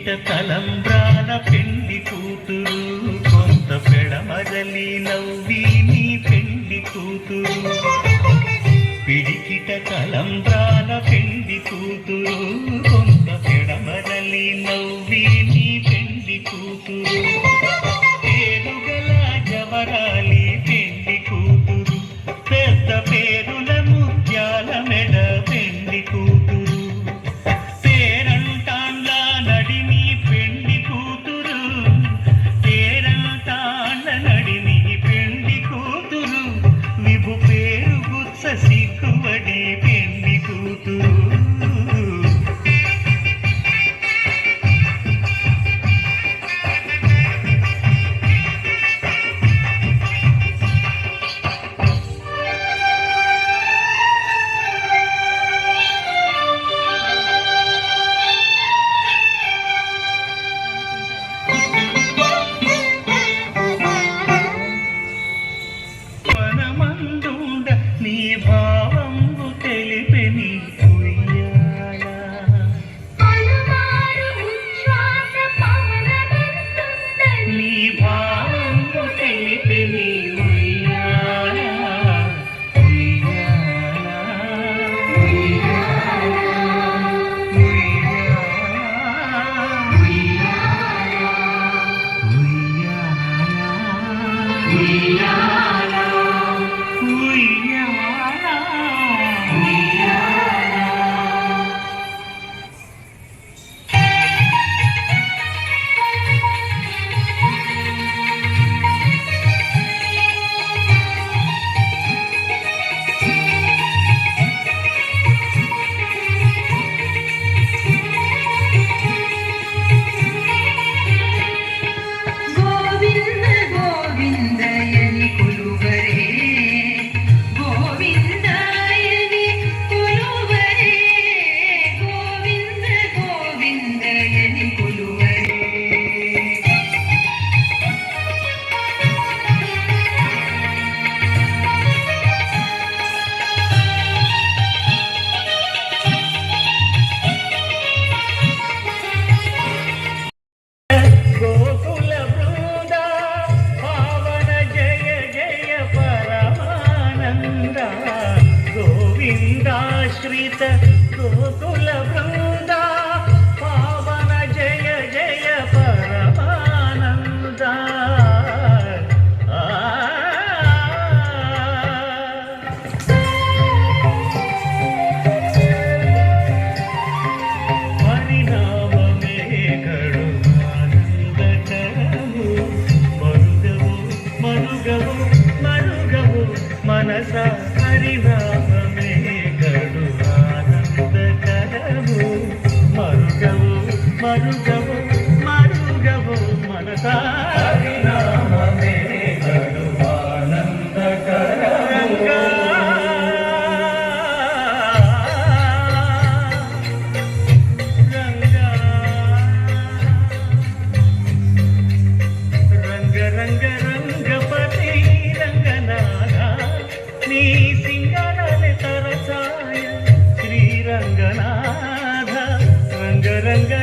ఈట తలంబ్రాన పెళ్ళి కూతురు కొంత పెడమరలి నవ్వి నీ పెళ్ళి కూతురు. పిడికిట తలంబ్రాన పెళ్ళి కూతురు కొంత పెడమరలి నవ్వి నీ పెళ్ళి కూతురు.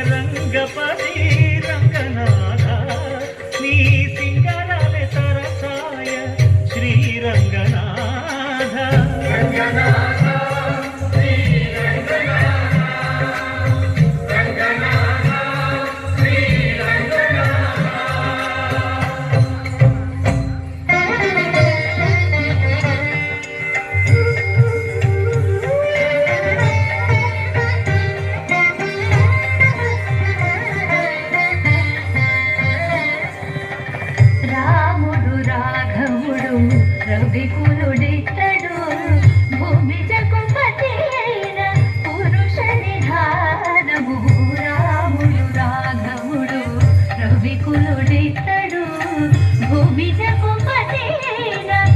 ರಂಗಪದ భూమి జపు పదేనా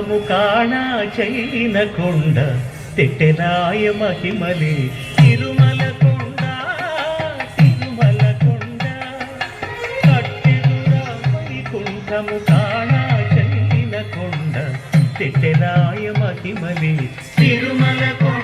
కట్టెదుర వైకుంఠము కాణా చైన కొండ తెట్టెరాయ మహిమలి తిరుమల కొండ తిరుమల కొండ. కట్టెదుర వైకుంఠము కాణా చైన కొండ తెట్టెరాయ మహిమలి తిరుమల కొండ.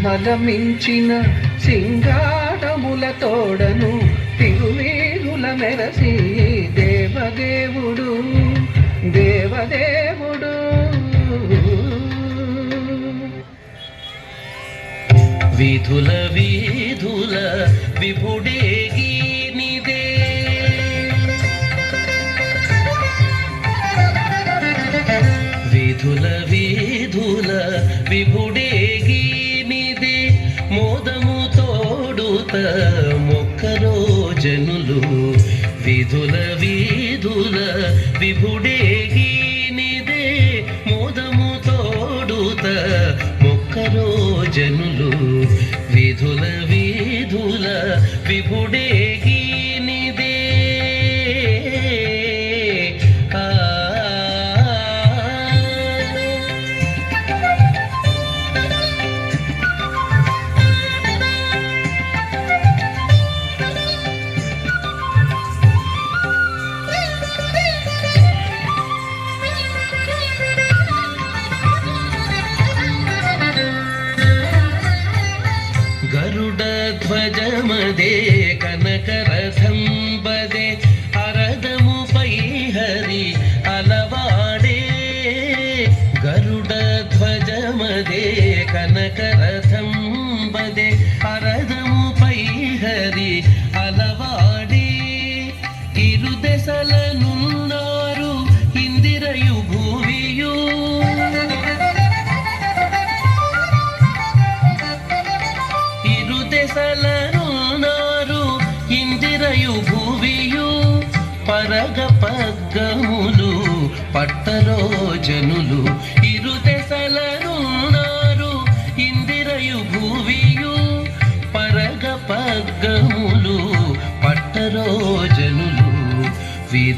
గరిమల మించిన తిరుమేరుల తోడను మెరసి దేవదేవుడు దేవదేవుడు. విధుల విధుల విభుడేగి నిదే విధుల విధుల విభుడేగి తోడుత మొక్కరో జనులు విధుల విధుల విభుడేగి నిదే మోదము తోడుత మొక్కరో జనులు విధుల విధుల విభుడే ಕರ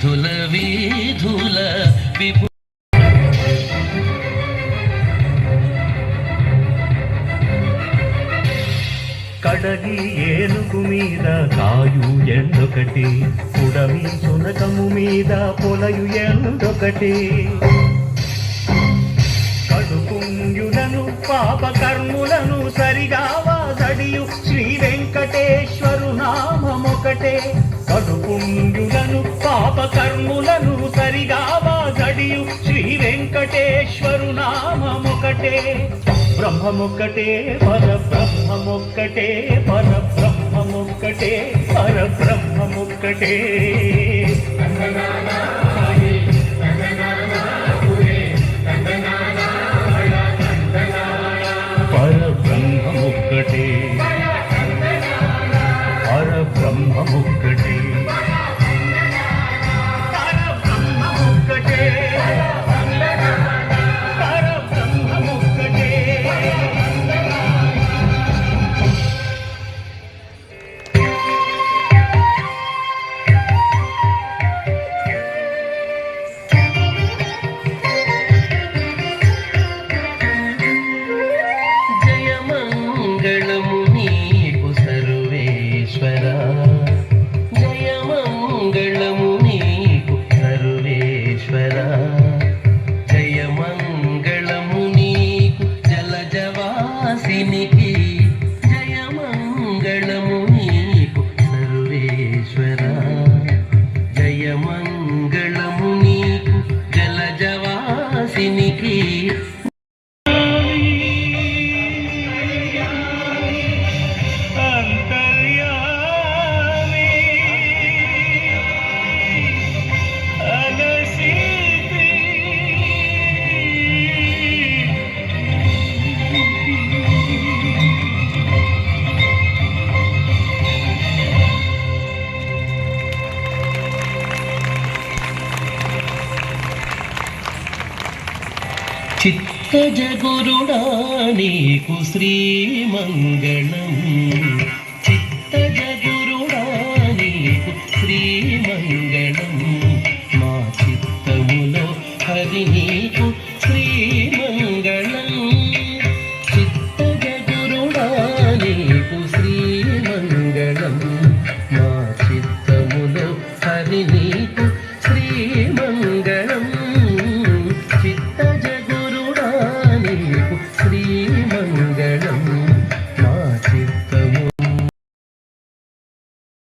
విధుల విధుల విపు కడగి ఏనుగు మీద కాయు ఎండొకటి కుడమి సునకము మీద పొలయు ఎండొకటి కడుపుంజులను పాప కర్ములను సరిగా వాదడియు శ్రీ వెంకటేశ్వరు నామమొకటే. కడుపుంజులను పాప కర్ములను సరిగా వాదడియు శ్రీ వెంకటేశ్వరు నామమొకటే. బ్రహ్మమొక్కటే పర బ్రహ్మమొక్కటే పర బ్రహ్మమొక్కటే పర బ్రహ్మమొక్కటే చిత్తజ నీకు శ్రీమంగళం. చిత్తజ గురుడా నీకు శ్రీమంగళం. మా చిత్తములో హరి నీకు